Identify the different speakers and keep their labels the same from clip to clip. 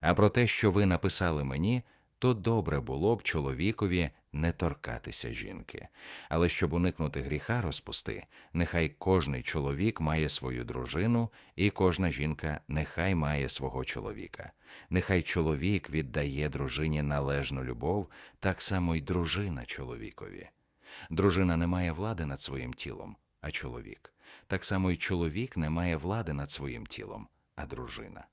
Speaker 1: А про те, що ви написали мені, то добре було б чоловікові не торкатися жінки. Але щоб уникнути гріха розпусти, нехай кожний чоловік має свою дружину, і кожна жінка нехай має свого чоловіка. Нехай чоловік віддає дружині належну любов, так само й дружина чоловікові. Дружина не має влади над своїм тілом, а чоловік. Так само й чоловік не має влади над своїм тілом, а дружина.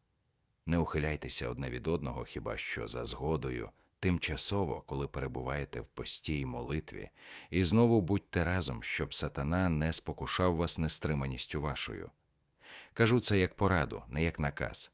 Speaker 1: Не ухиляйтеся одне від одного хіба що за згодою, тимчасово, коли перебуваєте в постій молитві, і знову будьте разом, щоб сатана не спокушав вас нестриманістю вашою. Кажу це як пораду, не як наказ.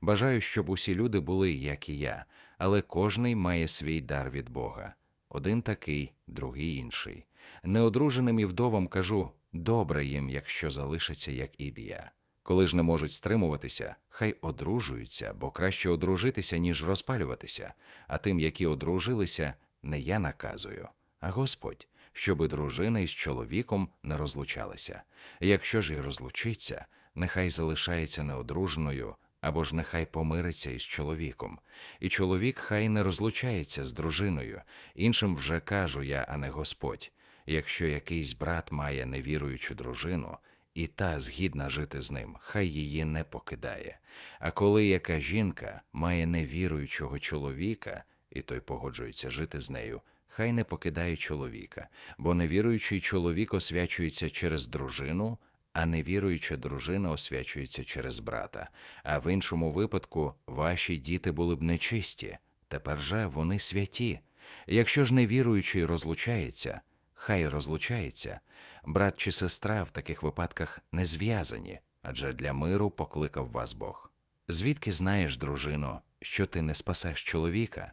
Speaker 1: Бажаю, щоб усі люди були, як і я, але кожний має свій дар від Бога. Один такий, другий інший. Неодруженим і вдовам кажу добре їм, якщо залишаться, як і я. Коли ж не можуть стримуватися, хай одружуються, бо краще одружитися, ніж розпалюватися, а тим, які одружилися, не я наказую, а Господь, щоби дружина із чоловіком не розлучалася. Якщо ж і розлучиться, нехай залишається неодруженою, або ж нехай помириться із чоловіком, і чоловік хай не розлучається з дружиною. Іншим вже кажу я, а не Господь. Якщо якийсь брат має невіруючу дружину, і та згідна жити з ним, хай її не покидає. А коли яка жінка має невіруючого чоловіка, і той погоджується жити з нею, хай не покидає чоловіка, бо невіруючий чоловік освячується через дружину, а невіруюча дружина освячується через брата. А в іншому випадку ваші діти були б нечисті, тепер же вони святі. Якщо ж невіруючий розлучається, хай розлучається. Брат чи сестра в таких випадках не зв'язані, адже для миру покликав вас Бог. Звідки знаєш, дружино, що ти не спасеш чоловіка?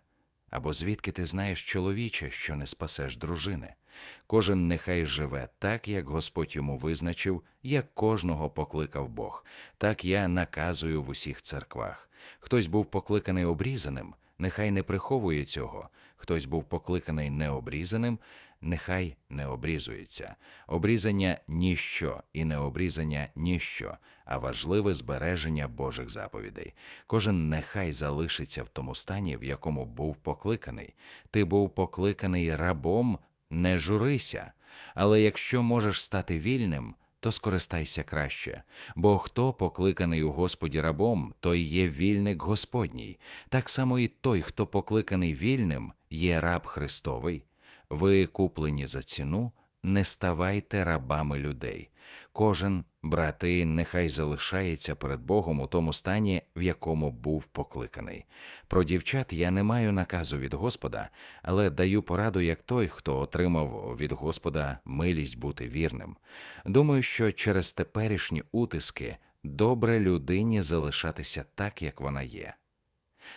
Speaker 1: Або звідки ти знаєш, чоловіче, що не спасеш дружини? Кожен нехай живе так, як Господь йому визначив, як кожного покликав Бог, так я наказую в усіх церквах. Хтось був покликаний обрізаним, нехай не приховує цього, хтось був покликаний необрізаним, нехай не обрізується. Обрізання ніщо і необрізання ніщо, а важливе збереження Божих заповідей. Кожен нехай залишиться в тому стані, в якому був покликаний. Ти був покликаний рабом, не журися. Але якщо можеш стати вільним, то скористайся краще. Бо хто покликаний у Господі рабом, той є вільник Господній. Так само і той, хто покликаний вільним, є раб Христовий. Ви куплені за ціну, не ставайте рабами людей. Кожен, брати, нехай залишається перед Богом у тому стані, в якому був покликаний. Про дівчат я не маю наказу від Господа, але даю пораду як той, хто отримав від Господа милість бути вірним. Думаю, що через теперішні утиски добре людині залишатися так, як вона є.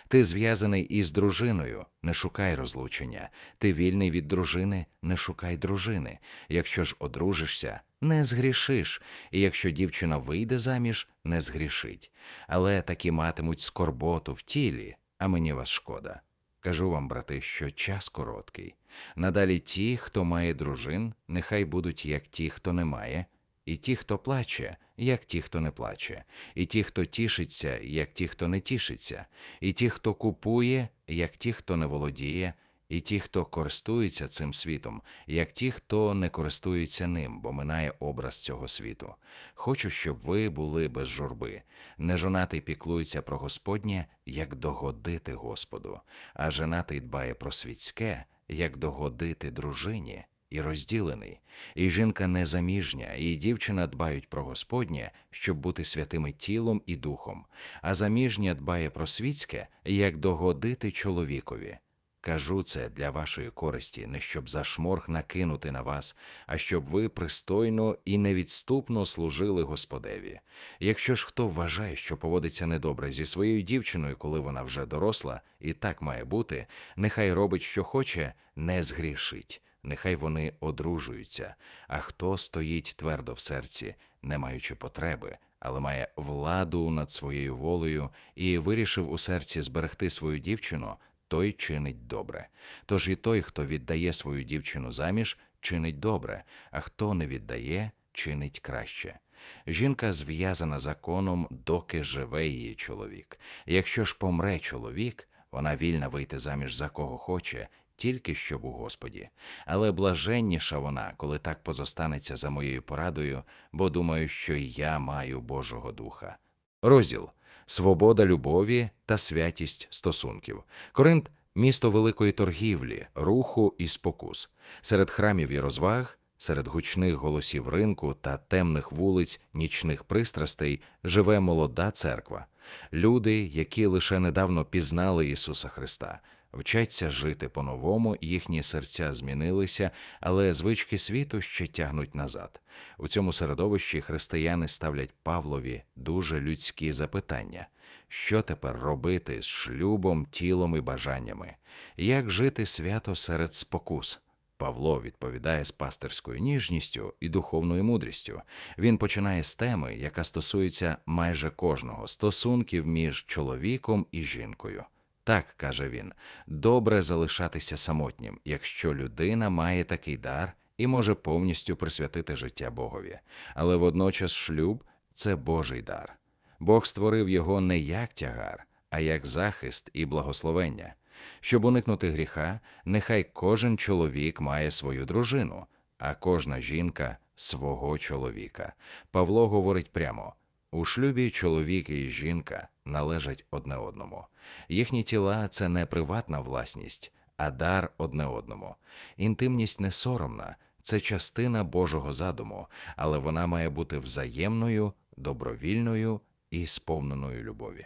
Speaker 1: Ти зв'язаний із дружиною, не шукай розлучення. Ти вільний від дружини, не шукай дружини. Якщо ж одружишся, не згрішиш, і якщо дівчина вийде заміж, не згрішить. Але такі матимуть скорботу в тілі, а мені вас шкода. Кажу вам, брати, що час короткий. Надалі ті, хто має дружин, нехай будуть як ті, хто не має, і ті, хто плаче, як ті, хто не плаче, і ті, хто тішиться, як ті, хто не тішиться, і ті, хто купує, як ті, хто не володіє, і ті, хто користується цим світом, як ті, хто не користується ним, бо минає образ цього світу. Хочу, щоб ви були без журби. Нежонатий піклується про Господнє, як догодити Господу, а женатий дбає про світське, як догодити дружині і розділений, і жінка незаміжня, і дівчина дбають про Господнє, щоб бути святими тілом і духом, а заміжня дбає про світське, як догодити чоловікові. Кажу це для вашої користі, не щоб зашморг накинути на вас, а щоб ви пристойно і невідступно служили Господеві. Якщо ж хто вважає, що поводиться недобре зі своєю дівчиною, коли вона вже доросла, і так має бути, нехай робить, що хоче, не згрішить нехай вони одружуються, а хто стоїть твердо в серці, не маючи потреби, але має владу над своєю волею і вирішив у серці зберегти свою дівчину, той чинить добре. Тож і той, хто віддає свою дівчину заміж, чинить добре, а хто не віддає, чинить краще. Жінка зв'язана законом, доки живе її чоловік. Якщо ж помре чоловік, вона вільна вийти заміж за кого хоче, тільки щоб у Господі. Але блаженніша вона, коли так позостанеться за моєю порадою, бо думаю, що і я маю Божого Духа. Розділ Свобода любові та святість стосунків. Коринт місто великої торгівлі, руху і спокус. Серед храмів і розваг, серед гучних голосів ринку та темних вулиць нічних пристрастей живе молода церква. Люди, які лише недавно пізнали Ісуса Христа, вчаться жити по-новому, їхні серця змінилися, але звички світу ще тягнуть назад. У цьому середовищі християни ставлять Павлові дуже людські запитання. Що тепер робити з шлюбом, тілом і бажаннями? Як жити свято серед спокус? Павло відповідає з пастирською ніжністю і духовною мудрістю. Він починає з теми, яка стосується майже кожного стосунків між чоловіком і жінкою. Так, каже він, добре залишатися самотнім, якщо людина має такий дар і може повністю присвятити життя Богові. Але водночас шлюб це Божий дар. Бог створив його не як тягар, а як захист і благословення. Щоб уникнути гріха, нехай кожен чоловік має свою дружину, а кожна жінка свого чоловіка. Павло говорить прямо: у шлюбі чоловік і жінка належать одне одному. Їхні тіла це не приватна власність, а дар одне одному. Інтимність не соромна, це частина Божого задуму, але вона має бути взаємною, добровільною і сповненою любові.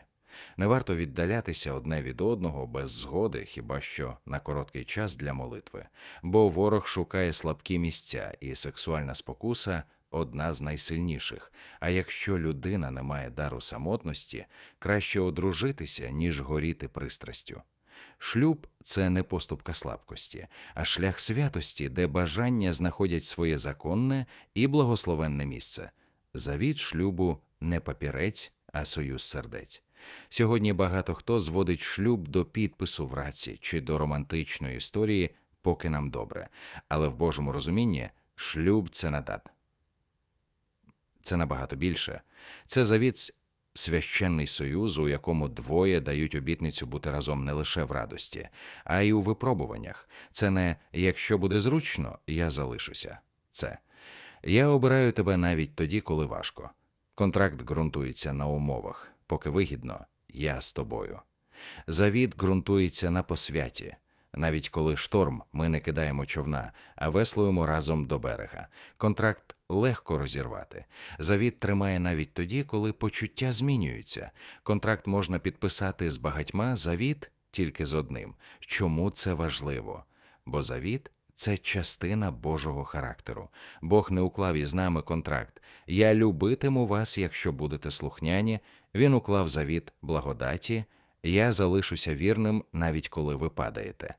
Speaker 1: Не варто віддалятися одне від одного без згоди, хіба що на короткий час для молитви, бо ворог шукає слабкі місця, і сексуальна спокуса одна з найсильніших. А якщо людина не має дару самотності, краще одружитися, ніж горіти пристрастю. Шлюб це не поступка слабкості, а шлях святості, де бажання знаходять своє законне і благословенне місце. Завіт шлюбу не папірець, а союз сердець. Сьогодні багато хто зводить шлюб до підпису в раці чи до романтичної історії, поки нам добре. Але в Божому розумінні шлюб це надат. Це набагато більше. Це завіт священний союз, у якому двоє дають обітницю бути разом не лише в радості, а й у випробуваннях. Це не якщо буде зручно, я залишуся. Це я обираю тебе навіть тоді, коли важко. Контракт ґрунтується на умовах, поки вигідно, я з тобою. Завіт ґрунтується на посвяті. Навіть коли шторм, ми не кидаємо човна, а веслуємо разом до берега. Контракт легко розірвати. Завіт тримає навіть тоді, коли почуття змінюються. Контракт можна підписати з багатьма, завіт тільки з одним. Чому це важливо? Бо завіт це частина Божого характеру. Бог не уклав із нами контракт. Я любитиму вас, якщо будете слухняні. Він уклав завіт благодаті. Я залишуся вірним, навіть коли ви падаєте.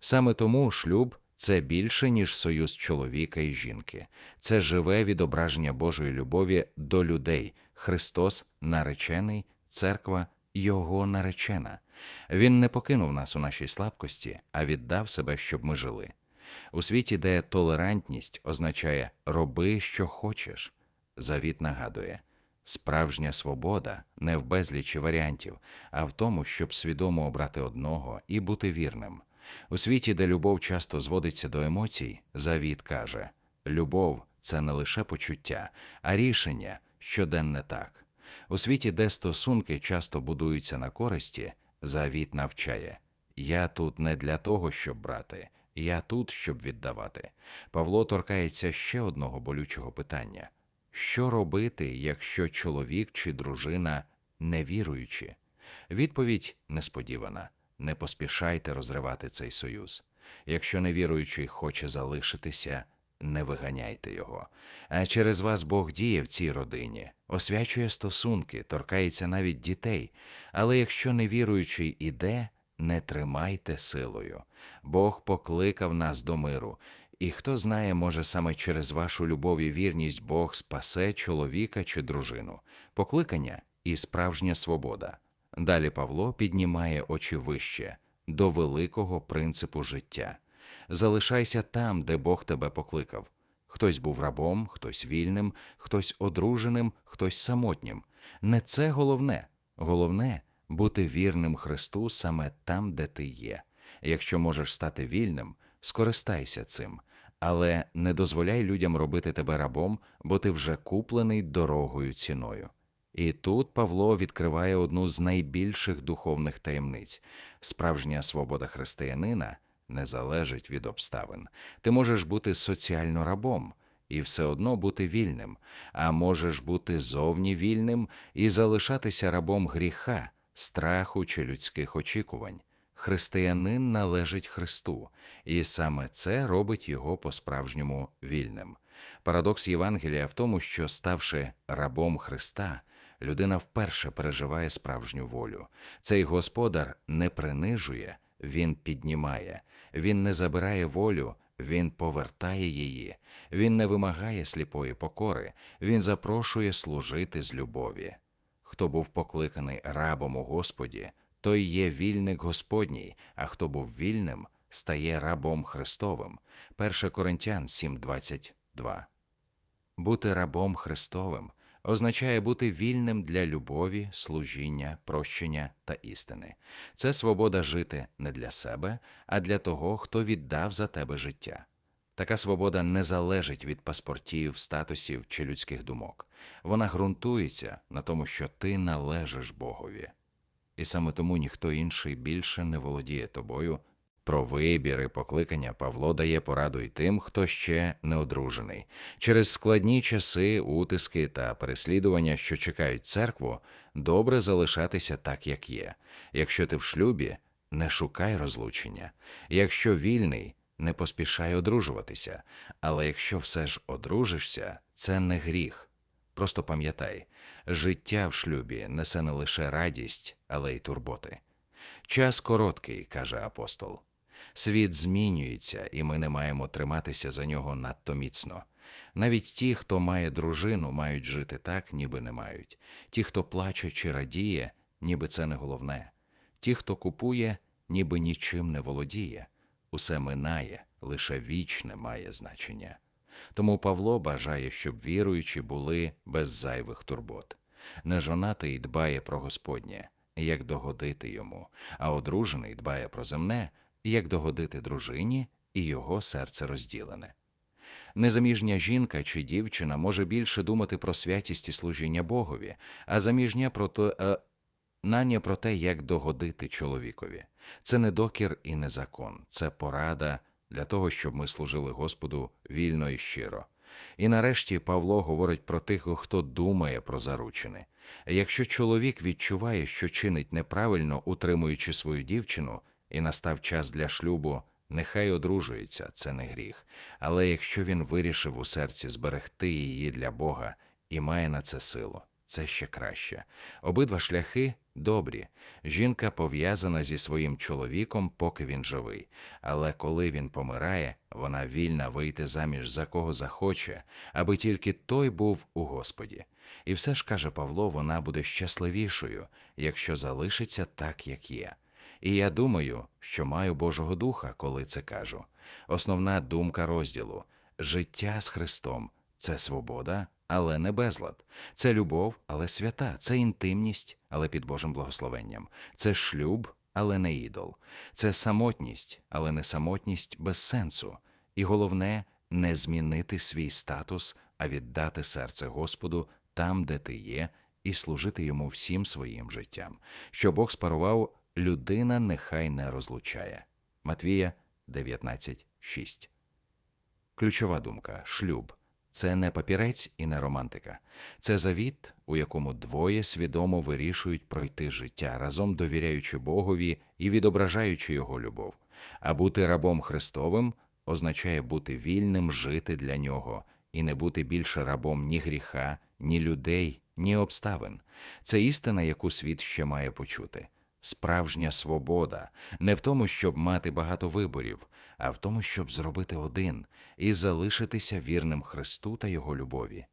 Speaker 1: Саме тому шлюб це більше, ніж союз чоловіка і жінки, це живе відображення Божої любові до людей. Христос наречений, церква Його наречена. Він не покинув нас у нашій слабкості, а віддав себе, щоб ми жили. У світі, де толерантність означає роби, що хочеш, завіт нагадує. Справжня свобода не в безлічі варіантів, а в тому, щоб свідомо обрати одного і бути вірним. У світі, де любов часто зводиться до емоцій, завіт каже: любов це не лише почуття, а рішення щоденне так. У світі, де стосунки часто будуються на користі, завіт навчає: я тут не для того, щоб брати, я тут, щоб віддавати. Павло торкається ще одного болючого питання. Що робити, якщо чоловік чи дружина невіруючі? Відповідь несподівана не поспішайте розривати цей союз. Якщо невіруючий хоче залишитися, не виганяйте його. А через вас Бог діє в цій родині, освячує стосунки, торкається навіть дітей. Але якщо невіруючий іде, не тримайте силою. Бог покликав нас до миру. І хто знає, може саме через вашу любов і вірність Бог спасе чоловіка чи дружину, покликання і справжня свобода. Далі Павло піднімає очі вище до великого принципу життя. Залишайся там, де Бог тебе покликав. Хтось був рабом, хтось вільним, хтось одруженим, хтось самотнім. Не це головне. Головне бути вірним Христу саме там, де ти є. Якщо можеш стати вільним, скористайся цим, але не дозволяй людям робити тебе рабом, бо ти вже куплений дорогою ціною. І тут Павло відкриває одну з найбільших духовних таємниць справжня свобода християнина не залежить від обставин. Ти можеш бути соціально рабом і все одно бути вільним, а можеш бути зовні вільним і залишатися рабом гріха, страху чи людських очікувань. Християнин належить Христу, і саме це робить його по-справжньому вільним. Парадокс Євангелія в тому, що, ставши рабом Христа, людина вперше переживає справжню волю. Цей господар не принижує, він піднімає, він не забирає волю, він повертає її, він не вимагає сліпої покори, він запрошує служити з любові. Хто був покликаний рабом у Господі, той є вільник Господній, а хто був вільним, стає рабом Христовим. 1 Коринтян 7.22 Бути рабом Христовим означає бути вільним для любові, служіння, прощення та істини. Це свобода жити не для себе, а для того, хто віддав за тебе життя. Така свобода не залежить від паспортів, статусів чи людських думок. Вона ґрунтується на тому, що ти належиш Богові. І саме тому ніхто інший більше не володіє тобою. Про вибір і покликання Павло дає пораду й тим, хто ще не одружений. Через складні часи, утиски та переслідування, що чекають церкву, добре залишатися так, як є. Якщо ти в шлюбі, не шукай розлучення. Якщо вільний, не поспішай одружуватися. Але якщо все ж одружишся, це не гріх. Просто пам'ятай, життя в шлюбі несе не лише радість, але й турботи. Час короткий, каже апостол. Світ змінюється, і ми не маємо триматися за нього надто міцно. Навіть ті, хто має дружину, мають жити так, ніби не мають. Ті, хто плаче чи радіє, ніби це не головне. Ті, хто купує, ніби нічим не володіє. Усе минає, лише вічне має значення. Тому Павло бажає, щоб віруючі були без зайвих турбот. Нежонатий дбає про Господнє, як догодити йому, а одружений дбає про земне, як догодити дружині, і його серце розділене. Незаміжня жінка чи дівчина може більше думати про святість і служіння Богові, а заміжня про то, е, нання про те, як догодити чоловікові. Це не докір і не закон, це порада для того, щоб ми служили Господу вільно і щиро. І нарешті Павло говорить про тих, хто думає про заручини. Якщо чоловік відчуває, що чинить неправильно, утримуючи свою дівчину, і настав час для шлюбу, нехай одружується, це не гріх. Але якщо він вирішив у серці зберегти її для Бога і має на це силу, це ще краще. Обидва шляхи добрі. Жінка пов'язана зі своїм чоловіком, поки він живий. Але коли він помирає, вона вільна вийти заміж за кого захоче, аби тільки той був у Господі. І все ж каже Павло, вона буде щасливішою, якщо залишиться так, як є. І я думаю, що маю Божого Духа, коли це кажу. Основна думка розділу життя з Христом це свобода, але не безлад, це любов, але свята, це інтимність, але під Божим благословенням, це шлюб, але не ідол, це самотність, але не самотність без сенсу. І головне не змінити свій статус, а віддати серце Господу там, де ти є, і служити йому всім своїм життям, що Бог спарував людина нехай не розлучає. Матвія 19.6 Ключова думка шлюб це не папірець і не романтика. Це завіт, у якому двоє свідомо вирішують пройти життя, разом довіряючи Богові і відображаючи його любов. А бути рабом Христовим означає бути вільним жити для нього і не бути більше рабом ні гріха, ні людей, ні обставин. Це істина, яку світ ще має почути. Справжня свобода не в тому, щоб мати багато виборів, а в тому, щоб зробити один і залишитися вірним Христу та Його любові.